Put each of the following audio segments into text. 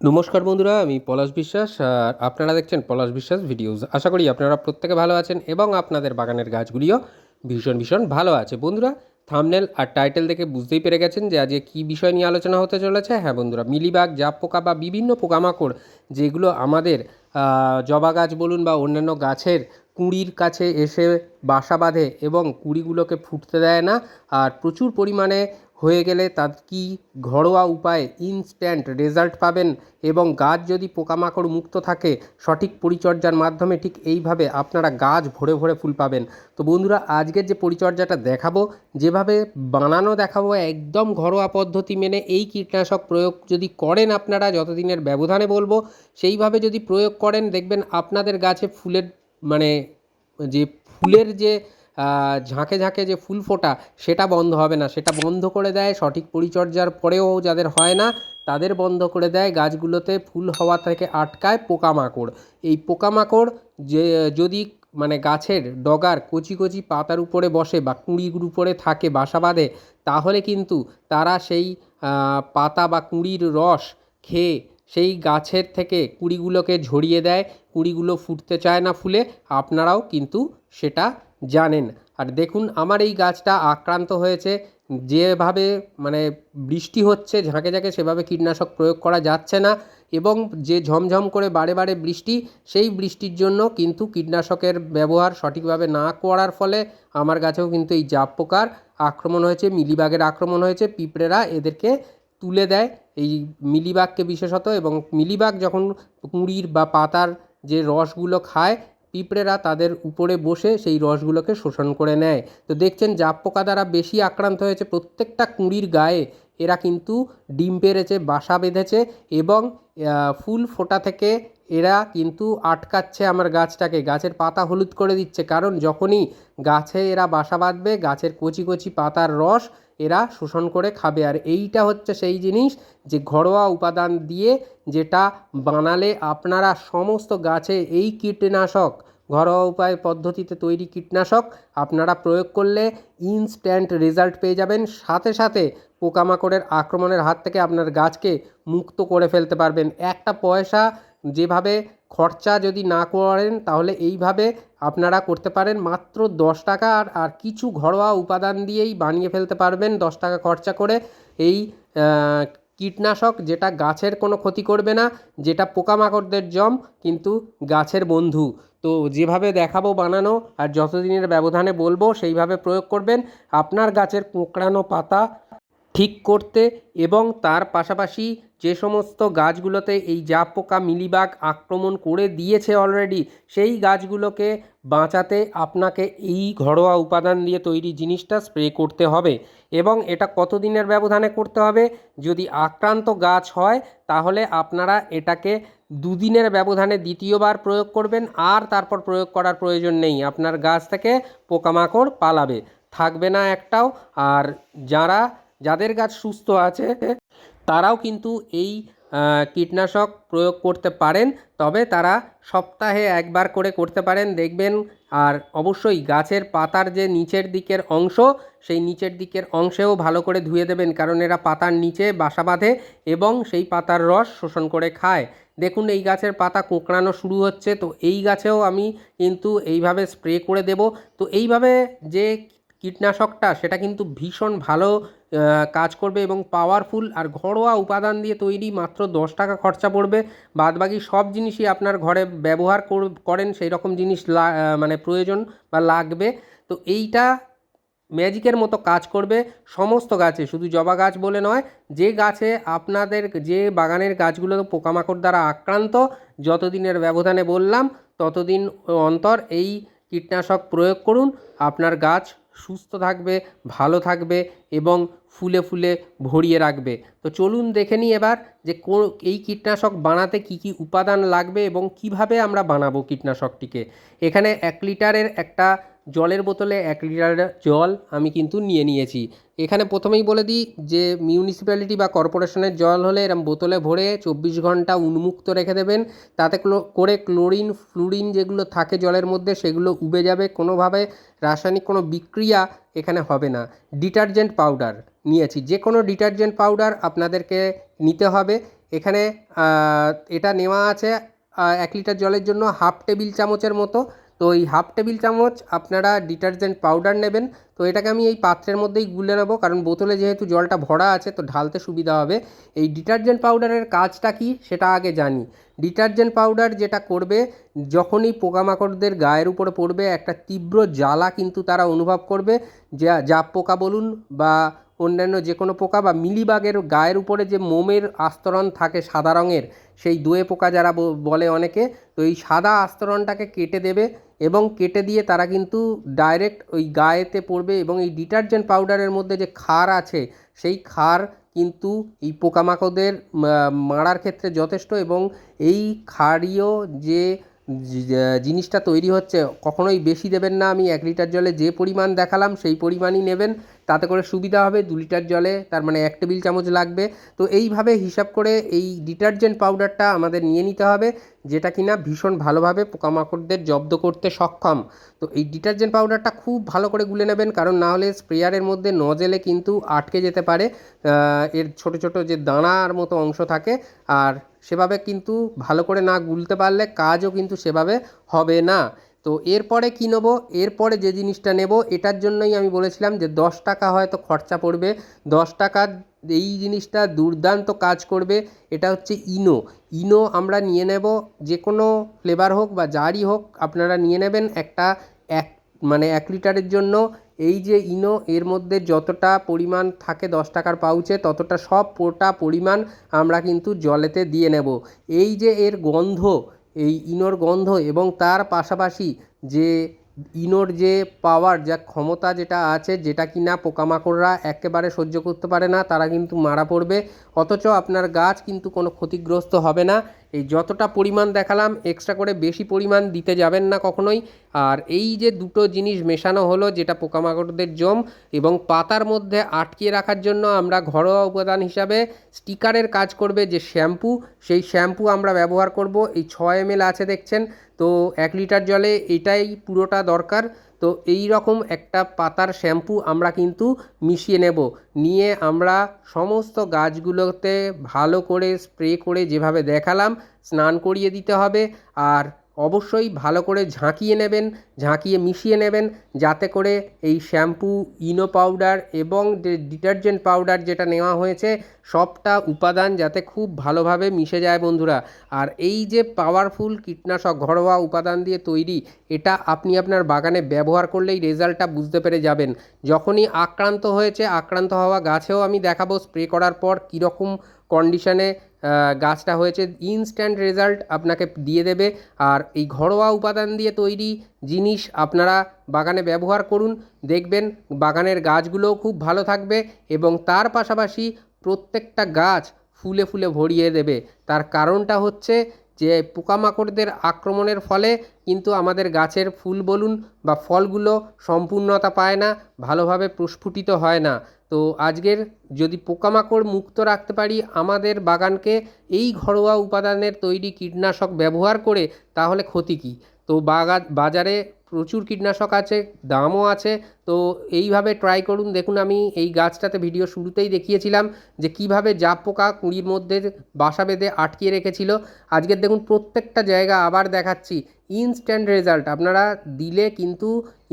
নমস্কার বন্ধুরা, আমি পলাশ বিশ্বাস আর আপনারা দেখছেন পলাশ বিশ্বাস ভিডিওস। আশা করি আপনারা প্রত্যেকে ভালো আছেন এবং আপনাদের বাগানের গাছগুলিও ভীষণ ভীষণ ভালো আছে। বন্ধুরা, থামনেল আর টাইটেল দেখে বুঝতেই পেরে গেছেন যে আজকে কী বিষয় নিয়ে আলোচনা হতে চলেছে। হ্যাঁ বন্ধুরা, মিলিবাগ জাপ পোকা বা বিভিন্ন পোকামাকড় যেগুলো আমাদের জবা গাছ বলুন বা অন্যান্য গাছের কুঁড়ির কাছে এসে বাসা বাঁধে এবং কুঁড়িগুলোকে ফুটতে দেয় না, আর প্রচুর পরিমাণে হয়ে গেলে তার কি ঘরোয়া উপায়ে ইনস্ট্যান্ট রেজাল্ট পাবেন এবং গাছ যদি পোকামাকড় মুক্ত থাকে, সঠিক পরিচর্যার মাধ্যমে ঠিক এইভাবে আপনারা গাছ ভরে ভরে ফুল পাবেন। তো বন্ধুরা, আজকের যে পরিচর্যাটা দেখাবো, যেভাবে বানানো দেখাবো একদম ঘরোয়া পদ্ধতি মেনে এই কীটনাশক প্রয়োগ যদি করেন আপনারা, যতদিনের ব্যবধানে বলব, সেইভাবে যদি প্রয়োগ করেন, দেখবেন আপনাদের গাছে ফুলের মানে যে ফুলের যে ঝাঁকে ঝাঁকে যে ফুল ফোটা সেটা বন্ধ হবে না। সেটা বন্ধ করে দেয়, সঠিক পরিচর্যার পরেও যাদের হয় না, তাদের বন্ধ করে দেয়, গাছগুলোতে ফুল হওয়া থেকে আটকায় পোকামাকড়। এই পোকামাকড় যে, যদি মানে গাছের ডগার কচি কচি পাতার উপরে বসে বা কুঁড়ির উপরে থাকে, বাসা বাঁধে, তাহলে কিন্তু তারা সেই পাতা বা কুঁড়ির রস খেয়ে সেই গাছের থেকে কুঁড়িগুলোকে ঝরিয়ে দেয়। কুঁড়িগুলো ফুটতে চায় না ফুলে, আপনারাও কিন্তু সেটা জানেন। আর দেখুন, আমার এই গাছটা আক্রান্ত হয়েছে। যেভাবে মানে বৃষ্টি হচ্ছে, ঝাঁকে ঝাঁকে সেভাবে কীটনাশক প্রয়োগ করা যাচ্ছে না এবং যে ঝমঝম করে বারে বারে বৃষ্টি, সেই বৃষ্টির জন্য কিন্তু কীটনাশকের ব্যবহার সঠিকভাবে না করার ফলে আমার গাছেও কিন্তু এই জাপ পোকার আক্রমণ হয়েছে, মিলিবাগের আক্রমণ হয়েছে। পিঁপড়েরা এদেরকে তুলে দেয় এই মিলিবাগকে বিশেষত এবং মিলিবাগ যখন কুঁড়ির বা পাতার যে রসগুলো খায় পিঁপড়েরা তাদের উপরে বসে সেই রসগুলোকে শোষণ করে নেয়। তো দেখছেন জাপ পোকা দ্বারা বেশি আক্রান্ত হয়েছে প্রত্যেকটা কুঁড়ির গায়ে। এরা কিন্তু ডিম পেরেছে বাসা বেঁধেছে এবং ফুল ফোটা থেকে এরা কিন্তু আটকাচ্ছে আমার গাছটাকে। গাছের পাতা হলুদ করে দিচ্ছে কারণ যখনই গাছে এরা বাসা বাঁধবে, গাছের কচি কচি পাতার রস এরা শোষণ করে খাবে। আর এইটা হচ্ছে সেই জিনিস যে ঘরোয়া উপাদান দিয়ে যেটা বানালে আপনারা সমস্ত গাছে এই কীটনাশক ঘরোয়া উপায় পদ্ধতিতে তৈরি কীটনাশক আপনারা প্রয়োগ করলে ইনস্ট্যান্ট রেজাল্ট পেয়ে যাবেন। সাথে সাথে পোকামাকড়ের আক্রমণের হাত থেকে আপনার গাছকে মুক্ত করে ফেলতে পারবেন। একটা পয়সা যেভাবে খরচা যদি না করেন তাহলে এইভাবে আপনারা করতে পারেন। মাত্র দশ টাকা আর আর কিছু ঘরোয়া উপাদান দিয়েই বানিয়ে ফেলতে পারবেন দশ টাকা খরচা করে। এই কীটনাশক যেটা গাছের কোনো ক্ষতি করবে না, যেটা পোকামাকড়দের জম, কিন্তু গাছের বন্ধু। তো যেভাবে দেখাবো, বানানো আর যতদিনের ব্যবধানে বলব, সেইভাবে প্রয়োগ করবেন আপনার গাছের কোঁকড়ানো পাতা ঠিক করতে এবং তার পাশাপাশি যে সমস্ত গাছগুলোতে এই জাপ পোকা মিলিবাগ আক্রমণ করে দিয়েছে অলরেডি সেই গাছগুলোকে বাঁচাতে আপনাকে এই ঘরোয়া উপাদান দিয়ে তৈরি জিনিসটা স্প্রে করতে হবে এবং এটা কতদিনের ব্যবধানে করতে হবে? যদি আক্রান্ত গাছ হয়, তাহলে আপনারা এটাকে দুদিনের ব্যবধানে দ্বিতীয়বার প্রয়োগ করবেন আর তারপর প্রয়োগ করার প্রয়োজন নেই। আপনার গাছ থেকে পোকামাকড় পালাবে, থাকবে না একটাও। আর যারা, যাদের গাছ সুস্থ আছে, তারাও কিন্তু এই কীটনাশক প্রয়োগ করতে পারেন, তবে তারা সপ্তাহে একবার করে করতে পারেন। দেখবেন, আর অবশ্যই গাছের পাতার যে নিচের দিকের অংশ, সেই নিচের দিকের অংশেও ভালো করে ধুয়ে দেবেন, কারণ এরা পাতার নিচে বাসা বাঁধে এবং সেই পাতার রস শোষণ করে খায়। দেখুন, এই গাছের পাতা কোঁকড়ানো শুরু হচ্ছে, তো এই গাছেও আমি কিন্তু এইভাবে স্প্রে করে দেব। তো এইভাবে যে কীটনাশকটা, সেটা কিন্তু ভীষণ ভালো কাজ করবে এবং পাওয়ারফুল আর ঘরোয়া উপাদান দিয়ে তৈরি মাত্র দশ টাকা খরচা পড়বে। বাদবাকি সব জিনিসই আপনার ঘরে ব্যবহার কর- করেন সেই রকম জিনিস মানে প্রয়োজন বা লাগবে। তো এইটা ম্যাজিকের মতো কাজ করবে সমস্ত গাছে, শুধু জবা গাছ বলে নয়, যে গাছে আপনাদের যে বাগানের গাছগুলো পোকামাকড় দ্বারা আক্রান্ত, যতদিনের ব্যবধানে বললাম, ততদিন অন্তর এই কীটনাশক প্রয়োগ করুন। আপনার গাছ সুস্থ থাকবে, ভালো থাকবে এবং ফুলে ফুলে ভরিয়ে রাখবে। তো চলুন দেখে নিই এবার যে কোন এই কীটনাশক বানাতে কি কি উপাদান লাগবে এবং কীভাবে আমরা বানাবো কীটনাশকটিকে। এখানে এক লিটারের একটা জলের বোতলে এক লিটার জল আমি কিন্তু নিয়ে নিয়েছি। এখানে প্রথমেই বলে দিই যে মিউনিসিপ্যালিটি বা কর্পোরেশনের জল হলে এরম বোতলে ভরে চব্বিশ ঘণ্টা উন্মুক্ত রেখে দেবেন। তাতে করে ক্লোরিন ফ্লুরিন যেগুলো থাকে জলের মধ্যে সেগুলো উবে যাবে। কোনোভাবে রাসায়নিক কোনো বিক্রিয়া এখানে হবে না। ডিটারজেন্ট পাউডার নিয়েছি। যে কোনো ডিটারজেন্ট পাউডার আপনাদেরকে নিতে হবে। এখানে এটা নেওয়া আছে এক লিটার জলের জন্য হাফ টেবিল চামচের মতো। তো এই হাফ টেবিল চামচ আপনারা ডিটারজেন্ট পাউডার নেবেন। তো এটাকে আমি এই পাত্রের মধ্যেই গুলে নেব, কারণ বোতলে যেহেতু জলটা ভরা আছে, তো ঢালতে সুবিধা হবে। এই ডিটারজেন্ট পাউডারের কাজটা কি, সেটা আগে জানি। ডিটারজেন্ট পাউডার যেটা করবে, যখনই পোকামাকড়দের গায়ের উপরে পড়বে, একটা তীব্র জ্বালা কিন্তু তারা অনুভব করবে। যা জাপ পোকা বলুন বা অন্যান্য যে কোনো পোকা বা মিলিবাগের গায়ের উপরে যে মোমের আস্তরণ থাকে সাদা রঙের, সেই দোয়ে পোকা যারা বলে অনেকে, তো এই সাদা আস্তরণটাকে কেটে দেবে এবং কেটে দিয়ে তারা কিন্তু ডাইরেক্ট ওই গায়েতে পড়বে এবং এই ডিটারজেন্ট পাউডারের মধ্যে যে ক্ষার আছে, সেই ক্ষার কিন্তু এই পোকামাকড়দের মারার ক্ষেত্রে যথেষ্ট এবং এই ক্ষারীয় যে জিনিসটা তৈরি হচ্ছে, কখনোই বেশি দেবেন না। আমি এক লিটার জলে যে পরিমাণ দেখালাম, সেই পরিমাণই নেবেন। তাতে করে সুবিধা হবে, দু লিটার জলে, তার মানে এক টেবিল চামচ লাগবে। তো এইভাবে হিসাব করে এই ডিটারজেন্ট পাউডারটা আমাদের নিয়ে নিতে হবে, যেটা কিনা ভীষণ ভালোভাবে পোকামাকড়দের জব্দ করতে সক্ষম। তো এই ডিটারজেন্ট পাউডারটা খুব ভালো করে গুলে নেবেন, কারণ না হলে স্প্রেয়ারের মধ্যে নজেলে কিন্তু আটকে যেতে পারে। এর ছোট ছোট যে দানার মতো অংশ থাকে, আর সেভাবে কিন্তু ভালো করে না গুলতে পারলে কাজও কিন্তু সেভাবে হবে না। তো এরপরে কী নেব? এরপরে যে জিনিসটা নেব, এটার জন্যই আমি বলেছিলাম যে দশ টাকা হয়তো খরচা পড়বে। দশ টাকার এই জিনিসটা দুর্দান্ত কাজ করবে। এটা হচ্ছে ইনো। ইনো আমরা নিয়ে নেব যে কোনো ফ্লেভার হোক বা যারই হোক, আপনারা নিয়ে নেবেন একটা এক মানে এক লিটারের জন্য এই যে ইনো, এর মধ্যে যতটা পরিমাণ থাকে দশ টাকার পাউচে, ততটা সব পোটা পরিমাণ আমরা কিন্তু জলেতে দিয়ে নেব। এই যে এর গন্ধ, এই ইনোর গন্ধ এবং তার পাশাপাশি যে ইনোর যে পাওয়ার, যা ক্ষমতা যেটা আছে, যেটা কিনা পোকামাকড়রা একেবারে সহ্য করতে পারে না, তারা কিন্তু মারা পড়বে। অথচ আপনার গাছ কিন্তু কোনো ক্ষতিগ্রস্ত হবে না। এই যতটা পরিমাণ দেখালাম এক্সট্রা করে বেশি পরিমাণ দিতে যাবেন না কখনোই। আর এই যে দুটো জিনিস মেশানো হলো, যেটা পোকামাকড়দের জম এবং পাতার মধ্যে আটকিয়ে রাখার জন্য আমরা ঘরোয়া উপাদান হিসাবে স্টিকারের কাজ করবে যে শ্যাম্পু। সেই শ্যাম্পু আমরা ব্যবহার করব। এই ছয় এম আছে দেখছেন, তো এক লিটার জলে এটাই পুরোটা দরকার। তো এই রকম একটা পাতার শ্যাম্পু আমরা কিন্তু মিশিয়ে নেব। নিয়ে আমরা সমস্ত গাছগুলোতে ভালো করে স্প্রে করে যেভাবে দেখালাম, স্নান করিয়ে দিতে হবে। আর অবশ্যই ভালো করে ঝাঁকিয়ে নেবেন, ঝাঁকিয়ে মিশিয়ে নেবেন। যাতে করে এই শ্যাম্পু, ইনো পাউডার এবং ডিটারজেন্ট পাউডার যেটা নেওয়া হয়েছে, সবটা উপাদান যাতে খুব ভালোভাবে মিশে যায় বন্ধুরা। আর এই যে পাওয়ারফুল কীটনাশক ঘরোয়া উপাদান দিয়ে তৈরি, এটা আপনি আপনার বাগানে ব্যবহার করলেই রেজাল্টটা বুঝতে পেরে যাবেন। যখনই আক্রান্ত হয়েছে, আক্রান্ত হওয়া গাছেও আমি দেখাবো স্প্রে করার পর কীরকম কন্ডিশনে গাছটা হয়েছে। ইনস্ট্যান্ট রেজাল্ট আপনাকে দিয়ে দেবে। আর এই ঘরোয়া উপাদান দিয়ে তৈরি জিনিস আপনারা বাগানে ব্যবহার করুন। দেখবেন বাগানের গাছগুলোও খুব ভালো থাকবে এবং তার পাশাপাশি প্রত্যেকটা গাছ ফুলে ফুলে ভরিয়ে দেবে। তার কারণটা হচ্ছে যে পোকামাকড়দের আক্রমণের ফলে কিন্তু আমাদের গাছের ফুল বলুন বা ফলগুলো সম্পূর্ণতা পায় না, ভালোভাবে প্রস্ফুটিত হয় না। তো আজকের যদি পোকামাকড় মুক্ত রাখতে পারি আমাদের বাগানকে, এই ঘরোয়া উপাদানের তৈরি কীটনাশক ব্যবহার করে তাহলে ক্ষতি কী? তো বাগা, বাজারে প্রচুর কীটনাশক আছে, দামও আছে, তো এইভাবে ট্রাই করুন। দেখুন, আমি এই গাছটাতে ভিডিও শুরুতেই দেখিয়েছিলাম যে কীভাবে জাপ পোকা কুঁড়ির মধ্যে বাসা বেঁধে আটকিয়ে রেখেছিল। আজকের দেখুন, প্রত্যেকটা জায়গা আবার দেখাচ্ছি। ইনস্ট্যান্ট রেজাল্ট আপনারা দিলে কিন্তু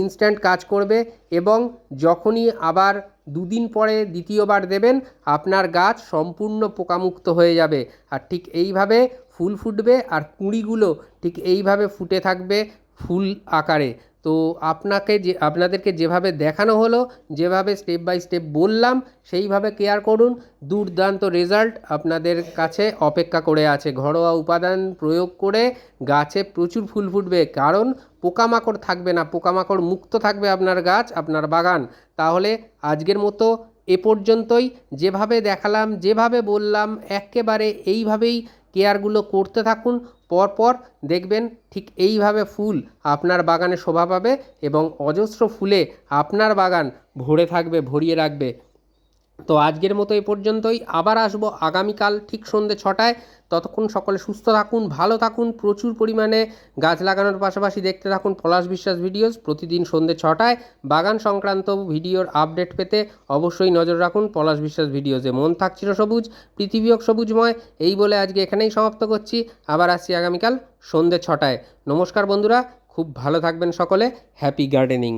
ইনস্ট্যান্ট কাজ করবে এবং যখনই আবার দুদিন পরে দ্বিতীয়বার দেবেন, আপনার গাছ সম্পূর্ণ পোকামুক্ত হয়ে যাবে। আর ঠিক এইভাবে ফুল ফুটবে আর কুঁড়িগুলো ঠিক এইভাবে ফুটে থাকবে। ফুল আকারে। তো আপনাকে যে, আপনাদেরকে যেভাবে দেখানো হলো, যেভাবে স্টেপ বাই স্টেপ বললাম, সেইভাবে কেয়ার করুন। দুর্দান্ত রেজাল্ট আপনাদের কাছে অপেক্ষা করে আছে। ঘরোয়া উপাদান প্রয়োগ করে গাছে প্রচুর ফুল ফুটবে। কারণ পোকামাকড় থাকবে না। পোকামাকড় মুক্ত থাকবে আপনার গাছ, আপনার বাগান। তাহলে আজকের মতো এ পর্যন্তই। যেভাবে দেখালাম, যেভাবে বললাম, একেবারে এইভাবেই কেয়ারগুলো করতে থাকুন, পরপর দেখবেন ঠিক এইভাবে ফুল আপনার বাগানে শোভা পাবে এবং অজস্র ফুলে আপনার বাগান ভরে থাকবে, ভরিয়ে রাখবে। তো আজকের মতো এ পর্যন্তই। আবার আসব আগামীকাল ঠিক সন্ধ্যে ছটায়। ততক্ষণ সকলে সুস্থ থাকুন, ভালো থাকুন, প্রচুর পরিমাণে গাছ লাগানোর পাশাপাশি দেখতে থাকুন পলাশ বিশ্বাস ভিডিওস। প্রতিদিন সন্ধ্যে ছটায় বাগান সংক্রান্ত ভিডিওর আপডেট পেতে অবশ্যই নজর রাখুন পলাশ বিশ্বাস ভিডিওসে। মন থাকছিল সবুজ, পৃথিবী হোক সবুজময়। এই বলে আজকে এখানেই সমাপ্ত করছি। আবার আসছি আগামীকাল সন্ধ্যে ছটায়। নমস্কার বন্ধুরা, খুব ভালো থাকবেন সকলে। Happy gardening.